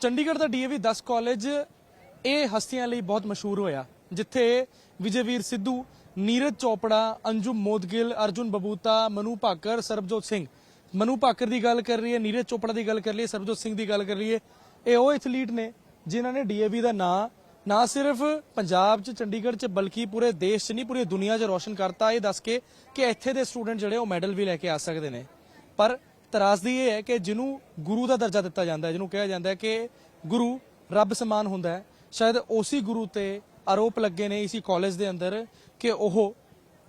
ਚੰਡੀਗੜ੍ਹ ਦਾ DAV 10 college ਇਹ ਹਸਤੀਆਂ ਲਈ ਬਹੁਤ ਮਸ਼ਹੂਰ ਹੋਇਆ, ਜਿੱਥੇ ਵਿਜੇਵੀਰ ਸਿੱਧੂ, ਨੀਰਜ ਚੋਪੜਾ ਅੰਜੁਮ ਮੋਦਗਿਲ, ਅਰਜੁਨ ਬਬੂਤਾ, ਮਨੂ ਭਾਕਰ, ਸਰਬਜੋਤ ਸਿੰਘ। ਮਨੂ ਭਾਕਰ ਦੀ ਗੱਲ ਕਰ ਰਹੀ ਹੈ ਨੀਰਜ ਚੋਪੜਾ ਦੀ ਗੱਲ ਕਰ ਰਹੀ ਹੈ ਸਰਬਜੋਤ ਸਿੰਘ ਦੀ ਗੱਲ ਕਰ ਰਹੀ ਹੈ ਇਹ ਉਹ ਐਥਲੀਟ ਨੇ ਜਿਨ੍ਹਾਂ ਨੇ ਡੀਏਵੀ ਦਾ ਨਾਂ ਨਾ ਸਿਰਫ ਪੰਜਾਬ 'ਚ, ਚੰਡੀਗੜ੍ਹ 'ਚ, ਬਲਕਿ ਪੂਰੇ ਦੇਸ਼ 'ਚ ਨਹੀਂ, ਪੂਰੀ ਦੁਨੀਆ 'ਚ ਰੌਸ਼ਨ ਕਰਤਾ। ਇਹ ਦੱਸ ਕੇ ਕਿ ਇੱਥੇ ਦੇ ਸਟੂਡੈਂਟ ਜਿਹੜੇ ਉਹ ਮੈਡਲ ਵੀ ਲੈ ਕੇ ਆ ਸਕਦੇ ਨੇ। ਪਰ ਤਰਾਸਦੀ ਇਹ ਹੈ ਕਿ ਜਿਹਨੂੰ ਗੁਰੂ ਦਾ ਦਰਜਾ ਦਿੱਤਾ ਜਾਂਦਾ ਹੈ, ਜਿਹਨੂੰ ਕਿਹਾ ਜਾਂਦਾ ਹੈ ਕਿ ਗੁਰੂ ਰੱਬ ਸਮਾਨ ਹੁੰਦਾ ਹੈ। ਸ਼ਾਇਦ ਉਸੇ ਗੁਰੂ ਤੇ ਆਰੋਪ ਲੱਗੇ ਨੇ ਇਸੇ ਕਾਲਜ ਦੇ ਅੰਦਰ ਕਿ ਉਹ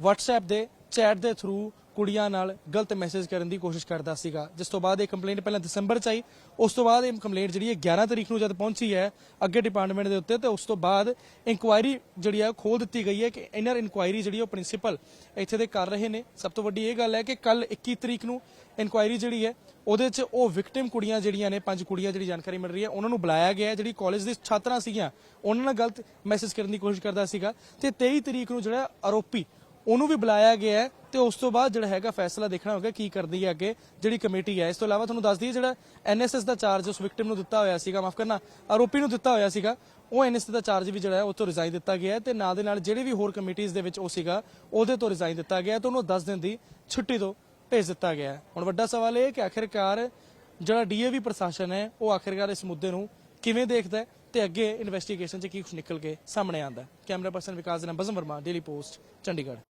WhatsApp ਦੇ ਚੈਟ ਦੇ ਥਰੂ ਕੁੜੀਆਂ ਨਾਲ ਗਲਤ ਮੈਸੇਜ ਕਰਨ ਦੀ ਕੋਸ਼ਿਸ਼ ਕਰਦਾ ਸੀਗਾ। ਜਿਸ ਤੋਂ ਬਾਅਦ ਇਹ ਕੰਪਲੇਂਟ ਪਹਿਲਾਂ ਦਸੰਬਰ ਚ ਆਈ, ਉਸ ਤੋਂ ਬਾਅਦ ਇਹ ਕੰਪਲੇਂਟ ਜਿਹੜੀ ਹੈ 11 ਤਰੀਕ ਨੂੰ ਜਦ ਪਹੁੰਚੀ ਹੈ ਅੱਗੇ ਡਿਪਾਰਟਮੈਂਟ ਦੇ ਉੱਤੇ ਤੇ ਉਸ ਤੋਂ ਬਾਅਦ ਇਨਕੁਆਇਰੀ ਜਿਹੜੀ ਹੈ ਖੋਲ ਦਿੱਤੀ ਗਈ ਹੈ ਕਿ ਇਨਰ ਇਨਕੁਆਇਰੀ ਜਿਹੜੀ ਉਹ ਪ੍ਰਿੰਸੀਪਲ ਇੱਥੇ ਦੇ ਕਰ ਰਹੇ ਨੇ। ਸਭ ਤੋਂ ਵੱਡੀ ਇਹ ਗੱਲ ਹੈ ਕਿ ਕੱਲ 21 ਤਰੀਕ ਨੂੰ ਇਨਕੁਆਇਰੀ ਜਿਹੜੀ ਹੈ, ਉਹਦੇ 'ਚ ਉਹ ਵਿਕਟਿਮ ਕੁੜੀਆਂ ਜਿਹੜੀਆਂ ਨੇ, ਪੰਜ ਕੁੜੀਆਂ ਜਿਹੜੀ ਜਾਣਕਾਰੀ ਮਿਲ ਰਹੀ ਹੈ, ਉਹਨਾਂ ਨੂੰ ਬੁਲਾਇਆ ਗਿਆ ਜਿਹੜੀ ਕਾਲਜ ਦੀ ਛਾਤਰਾਂ ਸੀਗੀਆਂ, ਉਹਨਾਂ ਨਾਲ ਗਲਤ ਮੈਸੇਜ ਕਰਨ ਦੀ ਕੋਸ਼ਿਸ਼ ਕਰਦਾ ਸੀਗਾ। ਤੇ 23 ਤਰੀਕ ਨੂੰ ਜਿਹੜਾ ਆਰੋਪੀ, ਉਹਨੂੰ ਵੀ ਬੁਲਾਇਆ ਗਿਆ ਹੈ ਤੇ ਉਸ ਤੋਂ ਬਾਅਦ ਜਿਹੜਾ ਹੈਗਾ ਫੈਸਲਾ ਦੇਖਣਾ ਹੋਗਾ ਕੀ ਕਰਦੀ ਹੈ ਅੱਗੇ ਜਿਹੜੀ ਕਮੇਟੀ ਹੈ। ਇਸ ਤੋਂ ਇਲਾਵਾ ਤੁਹਾਨੂੰ ਦੱਸ ਦਈਏ ਜਿਹੜਾ ਐਨਐਸਐਸ ਦਾ ਚਾਰਜ ਉਸ ਵਿਕਟਿਮ ਨੂੰ ਦਿੱਤਾ ਹੋਇਆ ਸੀਗਾ, ਮਾਫ ਕਰਨਾ, ਆਰੋਪੀ ਨੂੰ ਦਿੱਤਾ ਹੋਇਆ ਸੀਗਾ, ਉਹ ਐਨਐਸਐਸ ਦਾ ਚਾਰਜ ਵੀ ਜਿਹੜਾ ਹੈ ਉਹ ਤੋਂ ਰਿਜ਼ਾਈਨ ਦਿੱਤਾ ਗਿਆ ਹੈ ਤੇ ਨਾਲ ਦੇ ਨਾਲ ਜਿਹੜੇ ਵੀ ਹੋਰ ਕਮੇਟੀਆਂ ਦੇ ਵਿੱਚ ਉਹ ਸੀਗਾ, ਉਹਦੇ ਤੋਂ ਰਿਜ਼ਾਈਨ ਦਿੱਤਾ ਗਿਆ ਹੈ ਤੇ ਉਹਨੂੰ 10 ਦਿਨ ਦੀ ਛੁੱਟੀ ਤੋਂ ਭੇਜ ਦਿੱਤਾ ਗਿਆ ਹੈ। ਹੁਣ ਵੱਡਾ ਸਵਾਲ ਇਹ ਹੈ ਕਿ ਆਖਿਰਕਾਰ ਜਿਹੜਾ ਡੀਏਵੀ ਪ੍ਰਸ਼ਾਸਨ ਹੈ, ਉਹ ਆਖਿਰਕਾਰ ਇਸ ਮੁੱਦੇ ਨੂੰ ਕਿਵੇਂ ਦੇਖਦਾ ਹੈ ਤੇ ਅੱਗੇ ਇਨਵੈਸਟੀਗੇਸ਼ਨ 'ਚ ਕੀ ਕੁਝ ਨਿਕਲ ਕੇ ਸਾਹਮਣੇ ਆਉਂਦਾ ਕੈਮਰਾ ਪਰਸਨ ਵਿਕਾਸ ਦੇ ਨਾਲ ਬਜ਼ਮ ਵਰਮਾ ਡੇਲੀ ਪੋਸਟ ਚੰਡੀਗੜ੍ਹ।